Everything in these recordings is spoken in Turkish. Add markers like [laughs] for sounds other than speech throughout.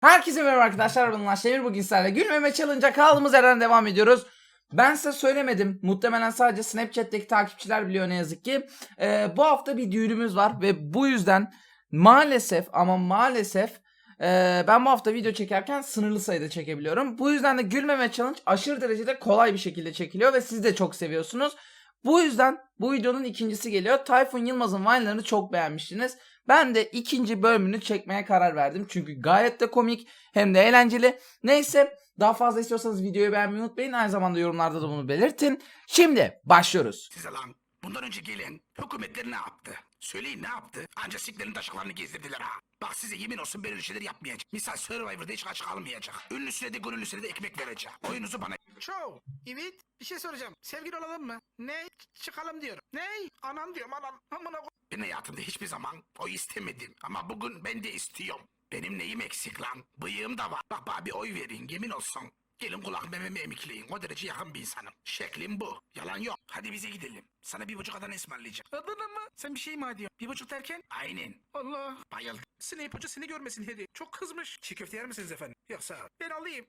Herkese merhaba arkadaşlar ben Ulaş Demir bugün sizlerle gülmeme challenge'a kaldığımız yerden devam ediyoruz. Ben size söylemedim. Muhtemelen sadece Snapchat'teki takipçiler biliyor ne yazık ki. Ee, bu hafta bir düğünümüz var ve bu yüzden maalesef ama maalesef ee, ben bu hafta video çekerken sınırlı sayıda çekebiliyorum. Bu yüzden de gülmeme challenge aşırı derecede kolay bir şekilde çekiliyor ve siz de çok seviyorsunuz. Bu yüzden bu videonun ikincisi geliyor. Tayfun Yılmaz'ın Vine'larını çok beğenmiştiniz. Ben de ikinci bölümünü çekmeye karar verdim. Çünkü gayet de komik hem de eğlenceli. Neyse daha fazla istiyorsanız videoyu beğenmeyi unutmayın. Aynı zamanda yorumlarda da bunu belirtin. Şimdi başlıyoruz. Size lan bundan önce gelen hükümetler ne yaptı? Söyleyin ne yaptı? Anca siklerin taşaklarını gezdirdiler ha. Bak size yemin olsun ben öyle şeyler yapmayacağım. Misal Survivor'da hiç aç kalmayacak. Ünlüsüne de gönüllüsüne de ekmek vereceğim. Oyunuzu bana. Çoğu. Evet. Bir şey soracağım. Sevgili olalım mı? Ne? Çıkalım diyorum. Ne? Anam diyorum anam. Amına ko- Ben hayatımda hiçbir zaman oy istemedim. Ama bugün ben de istiyorum. Benim neyim eksik lan? Bıyığım da var. Bak bana bir oy verin yemin olsun. Gelin kulak mememi emikleyin. O derece yakın bir insanım. Şeklim bu. Yalan yok. Hadi bize gidelim. Sana bir buçuk adan ısmarlayacağım. Adana mı? Sen bir şey mi diyorsun? Bir buçuk derken? Aynen. Allah. Bayıldım. Snape Hoca seni görmesin dedi. Çok kızmış. Çiğ köfte yer misiniz efendim? Yok sağ ol. Ben alayım.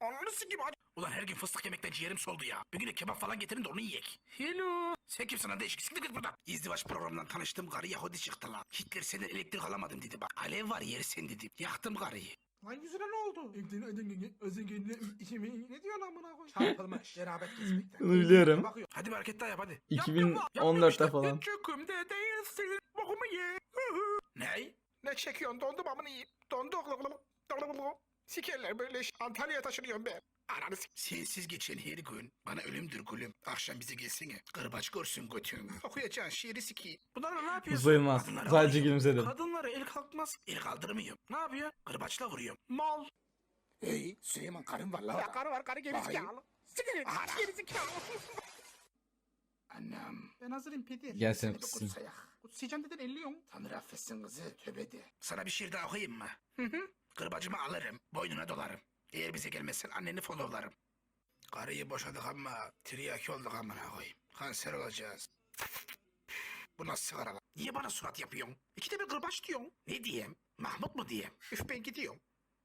Ananı sikeyim hadi. Ulan her gün fıstık yemekten ciğerim soldu ya. Bir gün de kebap falan getirin de onu yiyek. Hello. Sen kimsin lan değişik? Siktir git buradan. İzdivaç programından tanıştığım karı Yahudi çıktı lan. Hitler senden elektrik alamadım dedi bak. Alev var yersin dedi. Yaktım karıyı. Lan yüzüne ne oldu? ne diyorsun amına koy? Çarpılmış. Cenabet gezmekten. Bunu biliyorum. Bakıyor. Hadi bir hareket daha yap hadi. 2014'te falan. Hiç hükümde değilsin. Bokumu ye. Ne? Ne çekiyorsun? Dondum amını yiyeyim. Dondu. Sikerler böyle iş. Antalya'ya taşınıyorum ben. Ananı sik. Sensiz geçen her gün bana ölümdür gülüm. Akşam bize gelsene. Kırbaç görsün götüm. [laughs] Okuyacaksın şiiri sikeyim. Bunlarla ne yapıyorsun? Sayılmaz. Kadınlara Sadece vuruyor. gülümsedim. Kadınlara el kalkmaz. El kaldırmıyorum. Ne yapıyor? Kırbaçla vuruyorum. Mal. Hey Süleyman karın var la. Ya karı var karı gerizekalı. Sikerim Ana. gerizekalı. Annem. Ben hazırım Pedir. Gelsin Bir kızsın. kutsayak. Kutsayacağım dedin elliyorum. Tanrı affetsin kızı. Tövbe de. Sana bir şiir daha okuyayım mı? Hı hı. Kırbacımı alırım. Boynuna dolarım. Eğer bize gelmezsen anneni followlarım. Karıyı boşadık ama tiryaki olduk amına koyayım. Kanser olacağız. Bu nasıl sigara lan? Niye bana surat yapıyorsun? İkide bir kırbaç diyorsun. Ne diyeyim? Mahmut mu diyeyim? Üf ben gidiyorum.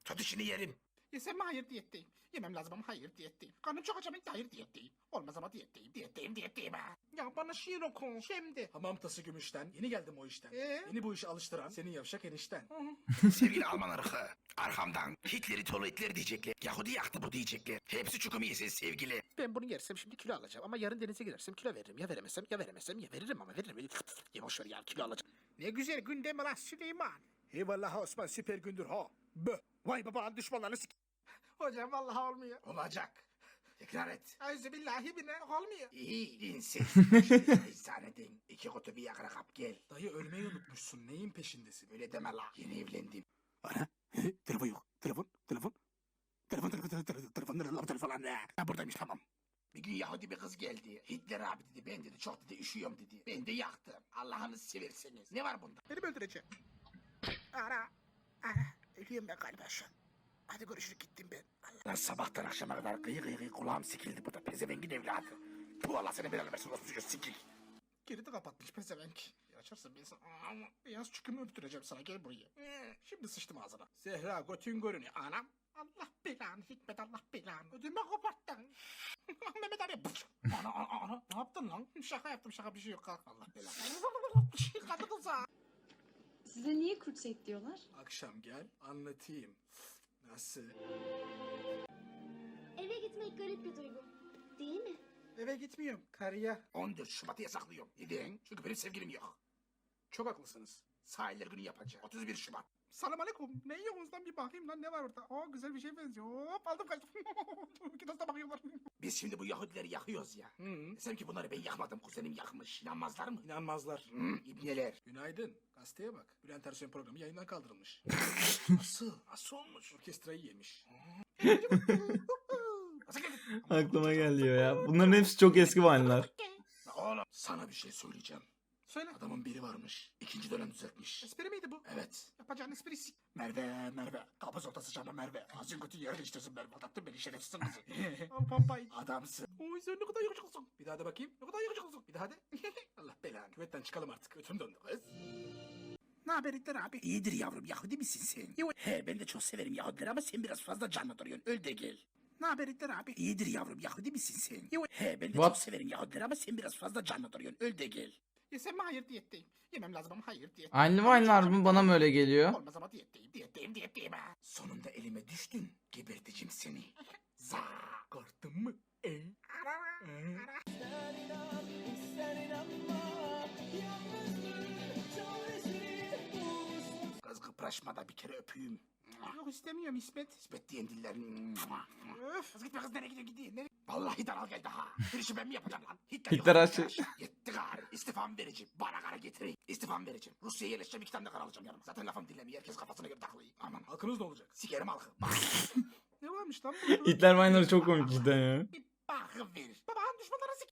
Tut işini yerim. Yesem mi hayır diyetteyim. Yemem lazım ama hayır diyetteyim. Karnım çok acaba hayır diyetteyim. Olmaz ama diyetteyim. Diyetteyim diyetteyim ha. Ya bana şiir oku. Şimdi. Hamam tası gümüşten. Yeni geldim o işten. Ee? Beni bu işe alıştıran senin yavşak enişten. [laughs] Sevgili Alman ırkı. Arkamdan Hitler'i tolu Hitler diyecekler. Yahudi yaktı bu diyecekler. Hepsi çukumu yesin sevgili. Ben bunu yersem şimdi kilo alacağım ama yarın denize girersem kilo veririm. Ya veremezsem ya veremezsem ya veririm ama veririm. Ya boş ver ya kilo alacağım. Ne güzel gündem lan Süleyman. Eyvallah Osman süper gündür ha. Bö. Vay babanın düşmanlarını sik. Hocam vallahi olmuyor. Olacak. Tekrar et. Ayzı billahi bine olmuyor. İyi dinsiz. [laughs] Eczaneden iki kutu bir yakara kap gel. Dayı ölmeyi unutmuşsun. Neyin peşindesin? Öyle deme la. Yeni evlendim. Ana. telefon yok. Telefon. Telefon. Telefon telefon telefon telefon telefon telefon? Ha buradaymış tamam. Bir gün Yahudi bir kız geldi. Hitler abi dedi ben dedi çok dedi üşüyorum dedi. Ben de yaktım. Allah'ını severseniz. Ne var bunda? Beni mi öldürecek? Ana. Ana. Ölüyorum ben galiba şu an. Hadi görüşürüz gittim ben. Sabahtan akşama kadar gıy gıy gıy kulağım sikildi. Bu da pezevengin evladı. Bu Allah seni belanı versin. Orası çocuğu sikik. Geri de kapatmış pezevenk. Bir açarsan ben sana Aa, beyaz çükümü öptüreceğim sana gel buraya. Ee, Şimdi sıçtım ağzına. Zehra götün görünüyor. Anam. Allah belanı Hikmet Allah belanı. Ödümü koparttın. [laughs] Mehmet abi. pıç. Ana ana ana ne yaptın lan? Şaka yaptım şaka bir şey yok kalk Allah belanı. [laughs] Kadın kıza. Size niye kurt diyorlar? Akşam gel anlatayım. Nasıl? Eve gitmek garip bir duygu. Değil mi? Eve gitmiyorum karıya. 14 Şubat'ı yasaklıyorum. Neden? Çünkü benim sevgilim yok. Çok haklısınız. Sahiller günü yapacağım. 31 Şubat. Selam aleyküm. Ne yiyorsunuz lan bir bakayım lan ne var orada? Aa güzel bir şey benziyor. Hop aldım kaçtım. [laughs] İki dosta bakıyorlar. Biz şimdi bu Yahudileri yakıyoruz ya. Hı. Desem ki bunları ben yakmadım. Kuzenim yakmış. İnanmazlar mı? İnanmazlar. Hı, ibneler. Günaydın. Gazeteye bak. Bülent Ersoy'un programı yayından kaldırılmış. [laughs] Nasıl? Nasıl olmuş? Orkestrayı yemiş. [laughs] Aklıma geliyor ya. Bunların hepsi çok eski Vine'lar. Oğlum sana bir şey söyleyeceğim. Söyle. Adamın biri varmış. İkinci dönem düzeltmiş. Espri miydi bu? Evet. Yapacağın esprisi. Merve, Merve. Kabız ortası canım Merve. Ağzın kötü yer değiştirsin Merve. Aldattın beni şerefsizsin kızı. [laughs] Al pampayı. Adamsın. Oy sen ne kadar yakışıklısın. Bir daha da bakayım. Ne kadar yakışıklısın. Bir daha de. [laughs] Allah belanı. Küvetten çıkalım artık. Ötüm döndü kız. Ne haber İlter abi? İyidir yavrum Yahudi misin sen? Yo- He ben de çok severim Yahudileri ama sen biraz fazla canlı duruyorsun. Öl de gel. Ne haber İlter abi? İyidir yavrum Yahudi misin sen? Yo- He ben de What? çok severim Yahudileri ama sen biraz fazla canlı duruyorsun. Öl de gel. Yesem mi? Hayır diyetteyim. Yemem lazım ama hayır diyetteyim. Aynı Vine'lar mı? Bana mı öyle geliyor? Olmaz ama diyetteyim. Diyetteyim diyetteyim ha. Sonunda elime düştün. Geberteceğim seni. Za. Korktun mu? E? Ara. Ara. Kız kıpraşma da bir kere öpeyim. Yok istemiyorum İsmet. İsmet diyen dillerin. Öf. Kız gitme kız nereye gidiyorsun gidiyor. Nereye? Vallahi daral geldi ha. Bir işi ben mi yapacağım lan? Hitler, aşı. Gari. İstifamı vereceğim. Bana kara getirin. İstifamı vereceğim. Rusya'ya yerleşeceğim. iki tane de kara alacağım yanıma. Zaten lafım dinlemiyor. Herkes kafasına göre takılıyor. Aman. Halkınız ne olacak? Sikerim halkı. [laughs] Bak. Ne varmış lan burada? Hitler Vine'ları çok komik cidden ya. bir bakıver. Babam düşmanlara sik.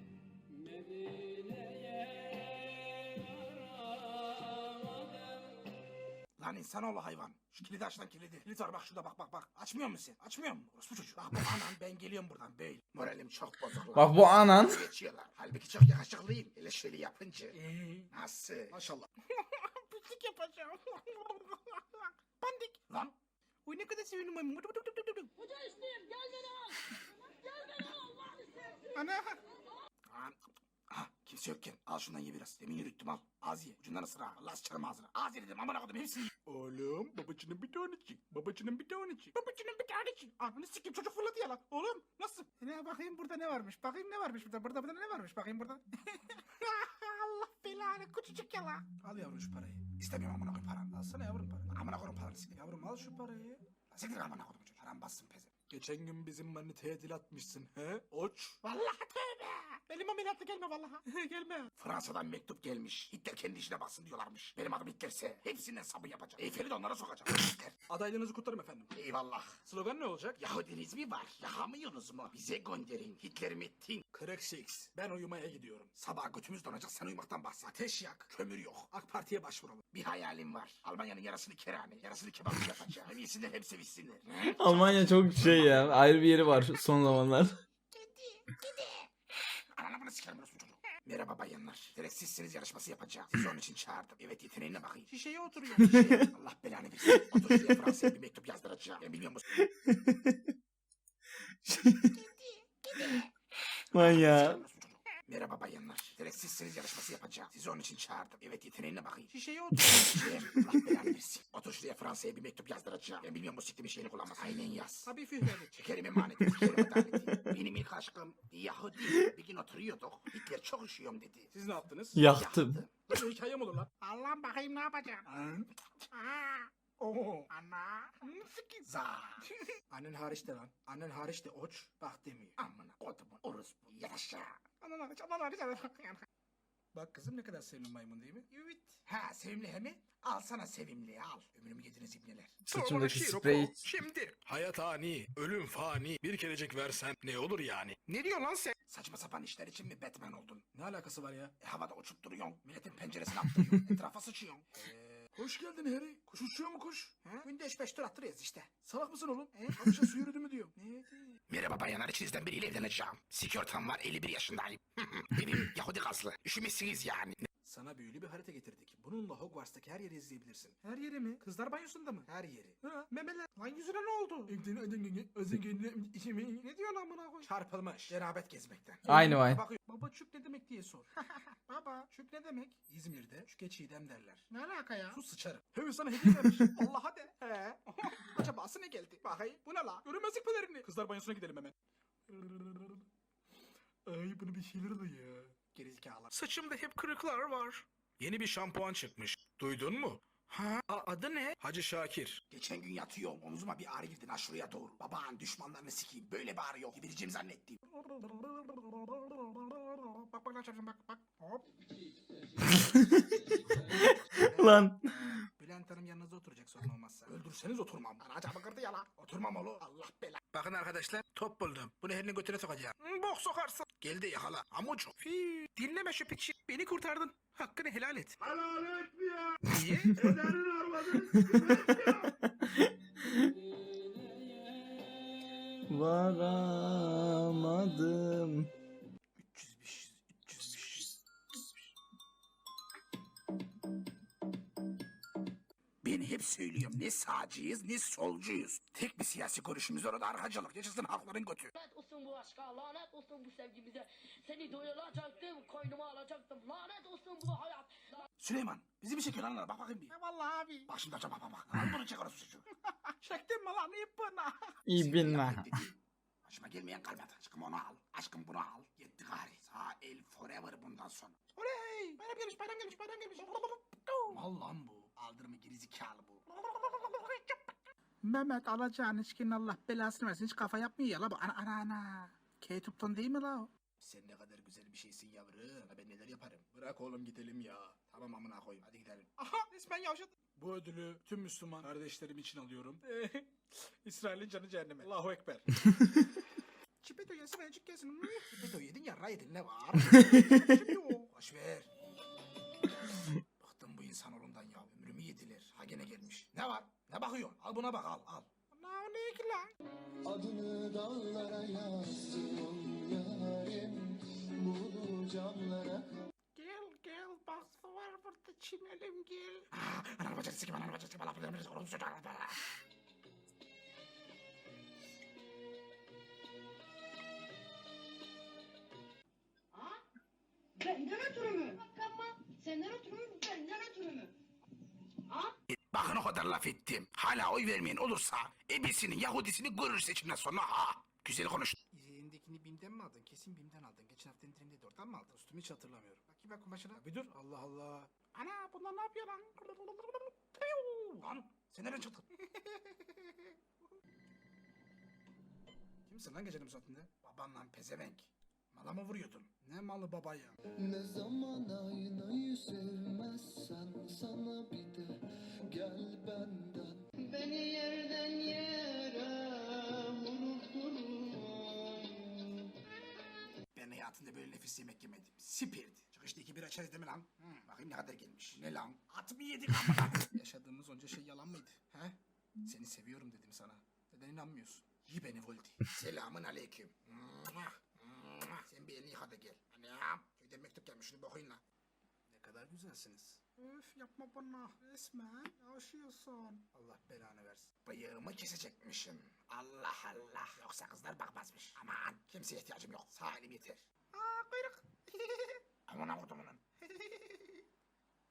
Lan insanoğlu hayvan. Şu kilidi aç lan kilidi. Kilit var bak şurada bak bak bak. Açmıyor musun sen? Açmıyor musun? Orospu çocuğu. Bak bu anan ben geliyorum buradan böyle. Moralim çok bozuk lan. Bak bu anan. Geçiyorlar. Halbuki çok yakışıklıyım. Hele şöyle yapınca. Eee. Nasıl? Maşallah. [laughs] Pislik yapacağım. [laughs] Pandik. Lan Uy ne kadar sevindim. Hoca üstüyüm gel beni al. Gel beni al Allah'ını seversen. Ana. Lan. Ah, kimse yokken al şundan ye biraz. Demin yürüttüm al. Az ye. Ucundan ısır ha. Allah sıçarım ağzına. Az ye dedim amına koydum hepsini ye. Oğlum babacının bir tanecik. Babacının bir tanecik. Babacının bir tanecik. Ananı sikeyim çocuk fırladı ya lan. Oğlum nasıl? Ne bakayım burada ne varmış. Bakayım ne varmış burada. Burada burada ne varmış. Bakayım burada. [laughs] Allah belanı küçücük ya lan. Al yavrum şu parayı. İstemiyorum amına koyayım paranı. Alsana yavrum para. Amına koyayım paranı siktir. Yavrum al şu parayı. Siktir amına koydum çocuğu. Param bassın peze. Geçen gün bizim maniteye dil atmışsın he? Oç. Vallahi tövbe. Benim ameliyatla gelme vallahi. [laughs] gelme. Fransa'dan mektup gelmiş. Hitler kendi işine baksın diyorlarmış. Benim adım Hitler'se hepsinden sabı yapacağım. Eyfel'i de onlara sokacağım. [laughs] Hitler. Adaylığınızı kutlarım efendim. Eyvallah. Slogan ne olacak? Yahudiniz mi var? Yakamıyorsunuz mu? Bize gönderin. Hitler metin. Kırık six. Ben uyumaya gidiyorum. Sabah götümüz donacak sen uyumaktan bahset. Ateş yak. Kömür yok. AK Parti'ye başvuralım. Bir hayalim var. Almanya'nın yarısını kerane, yarısını kebapçı yapacağım. hem yesinler hem sevişsinler. Hı? Almanya çok şey ya. Ayrı bir yeri var son zamanlar. Ananı bunu sikerim orospu çocuğu. Merhaba bayanlar. Direkt sizsiniz yarışması yapacağım. Sizi onun için çağırdım. Evet yeteneğine bakayım. Şişeye oturuyor. Şey, Allah belanı versin. Otur şuraya Fransa'ya bir mektup yazdıracağım. Ben biliyor musun? Lan ya. Merhaba bayanlar. Direkt sizsiniz yarışması yapacağım. Sizi onun için çağırdım. Evet yeteneğine bakayım. Şişeye oturuyor. Şey, Allah belanı versin. Otur şuraya Fransa'ya bir mektup yazdıracağım. Ben biliyorum bu siktimin şeyini kullanmaz. Aynen yaz. Tabii Führer'lik. Şekerim emaneti, adaleti. Benim ilk aşkım bir Yahudi. Bir gün oturuyorduk. Hitler çok üşüyorum dedi. Siz ne yaptınız? Yaktım. Böyle hikaye mi olur lan? Allah'ım bakayım ne yapacağım. Aa. Oo. Ana. Sikik. Za. Annen hariç de lan. Annen hariç de oç. Bak demiyor. Amına kodumun orospu. Yaşa. Anan hariç, anan hariç, anan hariç. Bak kızım ne kadar sevimli maymun değil mi? Evet. Ha sevimli he mi? Al sana sevimli al. Ömrümü yediniz ibneler. Saçımdaki sprey. Şimdi hayat ani, ölüm fani. Bir kerecik versen ne olur yani? Ne diyorsun lan sen? Saçma sapan işler için mi Batman oldun? Ne alakası var ya? E, havada uçup duruyorsun. Milletin penceresine [laughs] atlıyorsun. Etrafa sıçıyorsun. Hoş geldin Harry. Kuş uçuyor mu kuş? He? Günde 5 tur attırıyoruz işte. Salak mısın oğlum? He? Akşam su yürüdü mü diyorum. [laughs] Ne diyor? Merhaba bayanlar içinizden biriyle evleneceğim. Sigortam var 51 yaşındayım. [laughs] Benim Yahudi kaslı. Üşümüşsünüz yani. Sana büyülü bir harita getirdik. Bununla Hogwarts'taki her yeri izleyebilirsin. Her yeri mi? Kızlar banyosunda mı? Her yeri. Ha, memeler. Lan yüzüne ne oldu? [laughs] ne diyorsun amına koy? Çarpılmış. Cenabet gezmekten. Aynı vay. Baba çük ne demek diye sor. [laughs] Baba çük ne demek? İzmir'de çüke çiğdem derler. Ne alaka ya? Su sıçarım. Hemen sana hediye vermiş. [laughs] Allah'a de. He. Acabası ne geldi? Bakayım. Bu ne la? Görünmezlik pelerini. Kızlar banyosuna gidelim hemen. Ay bunu bir şeyler ya. Gerizekalı. Saçımda hep kırıklar var. Yeni bir şampuan çıkmış. Duydun mu? Ha, a- adı ne? Hacı Şakir. Geçen gün yatıyorum omzuma bir ağrı girdi ha şuraya doğru. Baban düşmanlarını sikeyim. Böyle bir ağrı yok. Gibireceğim zannettim. Bak bak lan bak bak. Hop. [laughs] Lan. Bülent Hanım yanınızda oturacak sorun olmazsa. Öldürseniz oturmam. Ana acaba kırdı ya lan. Oturmam oğlum. Allah bela. Bakın arkadaşlar top buldum. Bunu herinin götüne sokacağım. Hmm, Bok sokarsın. Geldi yakala. Amucu. Fii, dinleme şu piçi. Beni kurtardın. Hakkını helal et. Helal etmiyor. Niye? [laughs] Varamadım. Ne sağcıyız ne solcuyuz. Tek bir siyasi görüşümüz var o da arkacılık. Yaşasın halkların götü. Lanet olsun bu aşka, lanet olsun bu sevgimize. Seni doyuracaktım, koynuma alacaktım. Lanet olsun bu hayat. Süleyman bizi bir şekil anlar bak bakayım bir. E vallahi abi. Bak şimdi açma bak bak. Al bunu çek orası çocuğu. [laughs] Çektin mi lan ipini? İyi binme. Başıma gelmeyen kalmadı. Aşkım onu al. Aşkım bunu al. Yetti gari. Sağ el forever bundan sonra. Oley! Bayram gelmiş, bayram gelmiş, bayram gelmiş. Mal lan bu. Aldırma gerizekalı bu. Mehmet alacağın içkinin Allah belasını versin. Hiç kafa yapmıyor ya la bu. Ana ana ana. K-Tup'tan değil mi la o? Sen ne kadar güzel bir şeysin yavrum. Ben neler yaparım. Bırak oğlum gidelim ya. Tamam amına koyayım hadi gidelim. Aha resmen yavşadı. Bu ödülü tüm Müslüman kardeşlerim için alıyorum. [laughs] İsrail'in canı cehenneme. Allahu Ekber. Çipeto yesin, ayıcık yesin. Beto yedin ya yedin ne var? Boş ver. Ha gene gelmiş. Ne var? Ne bakıyorsun? Al buna bak al al. O ne ki lan? Adını dağlara yazdım yarim Bunu camlara Gel gel bak su var burada çimelim gel. Ah, ananı bacını sikim ananı bacını sikim. Allah bilir bilir. Oğlum çocuğa. Benden ötürü mü? Kapma. Senden ötürü mü? Benden ötürü mü? Bakın o kadar laf ettim. Hala oy vermeyen olursa ebesinin Yahudisini görür seçimden sonra ha. Güzel konuş. Elindekini BİM'den mi aldın? Kesin BİM'den aldın. Geçen hafta indirimdeydi oradan mı aldın? Üstümü hiç hatırlamıyorum. Bakayım bak kumaşına. Bir dur. Allah Allah. Ana bunlar ne yapıyor lan? Lan sen nereden çıktın? [laughs] Kimsin lan gecenin bu saatinde? Babanla pezevenk. Mala mı vuruyordun? Ne malı baba ya? Ne zaman nefis yemek yemedim. Sipirdi. Çıkışta iki bir açarız değil mi lan? Hı, bakayım ne kadar gelmiş. Ne lan? At mı yedik amına? [laughs] Yaşadığımız onca şey yalan mıydı? He? Seni seviyorum dedim sana. Neden inanmıyorsun? Yi beni Volti. Selamun aleyküm. Sen bir elini yıka da gel. Anam. Köyden mektup gelmiş şunu okuyun lan. Ne kadar güzelsiniz. Öf yapma bana. Resmen yaşıyorsun. Allah belanı versin. Bıyığımı kesecekmişim. Allah Allah. Yoksa kızlar bakmazmış. Aman kimseye ihtiyacım yok. Sağ elim yeter. Aa kuyruk. [laughs] Amına kodumunun.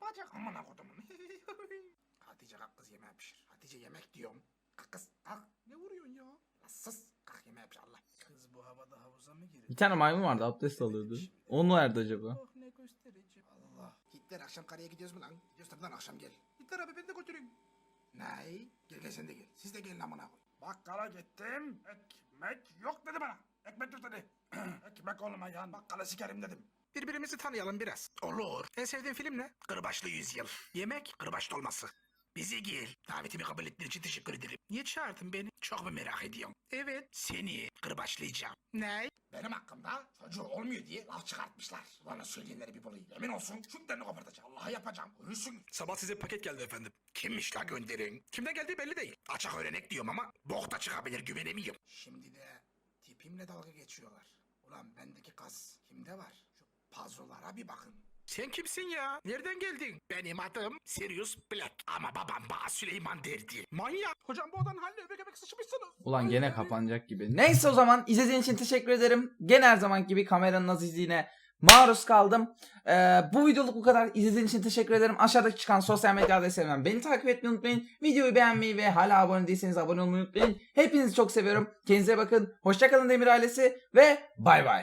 Bacak. Amına kodumunun. [laughs] Hatice kalk kız yemeğe pişir. Hatice yemek diyorum. Kalk kız kalk. Ne vuruyorsun ya? Lan sus. Kalk yemeğe pişir Allah. Kız bu havada havuza mı girer? Bir tane maymun vardı abdest alıyordu. O mu verdi acaba? Oh ne gösterici. Allah. Hitler akşam karaya gidiyoruz mu lan? Gidiyoruz tabii lan akşam gel. Gitler abi beni de götüreyim. Ney? Gel gel sen de gel. Siz de gelin amına koy. Bakkala gittim. Ekmek yok dedi bana. Ekmek yok dedi. [clears throat] Ekmek olmayan bakkala sikerim dedim. Birbirimizi tanıyalım biraz. Olur. En sevdiğin film ne? Kırbaçlı yüzyıl. Yemek. Kırbaç dolması. Bize gel. Davetimi kabul ettiğin için teşekkür ederim. Niye çağırdın beni? Çok mu merak ediyorum? Evet. Seni kırbaçlayacağım. Ne? Benim hakkımda çocuğu olmuyor diye laf çıkartmışlar. Bana söyleyenleri bir bulayım. Emin olsun sütlerini kopartacağım. Allah'a yapacağım. Görürsün. Sabah size paket geldi efendim. Kimmiş la gönderin? Kimden geldiği belli değil. Açık öğrenek diyorum ama bok da çıkabilir güvenemiyorum. Şimdi de tipimle dalga geçiyorlar. Ulan bendeki kas kimde var? Şu pazolara bir bakın. Sen kimsin ya? Nereden geldin? Benim adım Sirius Black ama babam bana Süleyman derdi. Manyak. Hocam bu odanın haline öbek öbek sıçmışsınız. Ulan gene kapanacak gibi. Neyse o zaman izlediğin için teşekkür ederim. Gene her zaman gibi kameranın azizliğine maruz kaldım. Ee, bu videoluk bu kadar. İzlediğin için teşekkür ederim. Aşağıdaki çıkan sosyal medya adreslerinden beni takip etmeyi unutmayın. Videoyu beğenmeyi ve hala abone değilseniz abone olmayı unutmayın. Hepinizi çok seviyorum. Kendinize bakın. Hoşçakalın Demir ailesi ve bay bay.